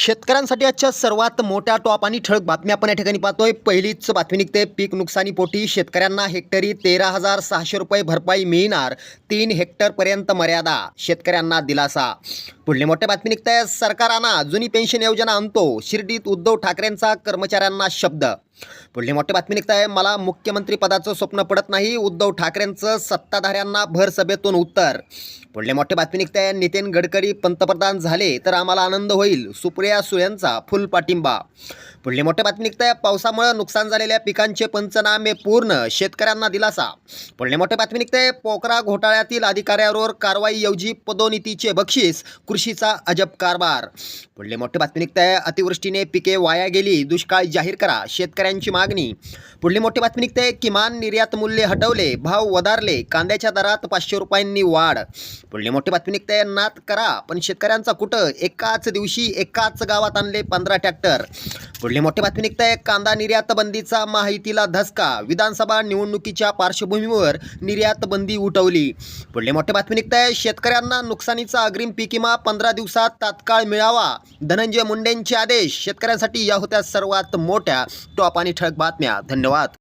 शेतकऱ्यांसाठी आजच्या सर्वात मोठ्या टॉप आणि ठळक बातम्या आपण या ठिकाणी पाहतोय. पहिलीच बातमी निघते. पीक नुकसानीपोटी शेतकऱ्यांना हेक्टरी तेरा हजार सहाशे रुपये भरपाई मिळणार. तीन हेक्टरपर्यंत मर्यादा. शेतकऱ्यांना दिलासा. पुढली मोठ्या बातमी निघत. सरकार आणा जुनी पेन्शन योजना आणतो. शिर्डीत उद्धव ठाकरेंचा कर्मचाऱ्यांना शब्द पुढली मोठी बातमी निघत आहे मला मुख्यमंत्री पदाचं स्वप्न पडत नाही. उद्धव ठाकरेंचं सत्ताधाऱ्यांना भर सभेतून उत्तर. पुढली मोठी बातमी निघत आहे नितीन गडकरी पंतप्रधान झाले तर आम्हाला आनंद होईल. सुप्रिया सुळ्यांचा फुल पाठिंबा. पुढली मोठी बातमी निघत आहे पावसामुळे नुकसान झालेल्या पिकांचे पंचनामे पूर्ण. शेतकऱ्यांना दिलासा. पुढली मोठी बातमी निघत आहे पोकरा घोटाळ्यातील अधिकाऱ्यावर कारवाईऐवजी पदोन्नतीचे बक्षीस कृषीचा अजब कारभार. पुढली मोठी बातमी निघत आहे अतिवृष्टीने पिके वाया गेली. दुष्काळ जाहीर करा. शेतकऱ्यांची मागणी. पुढली मोठी बातमी निघते किमान निर्यात मूल्य हटवले भाव वधारले कांद्याच्या दरात पाचशे रुपयांनी वाढ. पुढली मोठी बातमी निघते नात करा पण शेतकऱ्यांचा कुठं? एकाच दिवशी एकाच गावात आणले पंधरा ट्रॅक्टर. पुढली मोठी बातमी निघते कांदा निर्यात बंदीचा माहितीला धसका. विधानसभा निवडणुकीच्या पार्श्वभूमीवर निर्यात बंदी उठवली. पुढली मोठी बातमी निघते शेतकऱ्यांना नुकसानीचा अग्रिम पीक विमा पंधरा दिवसात तात्काळ मिळावा. धनंजय मुंडेंचे आदेश शेतकऱ्यांसाठी या होत्या सर्वात मोठ्या टॉप आणि ठळक बातम्या. धन्यवाद.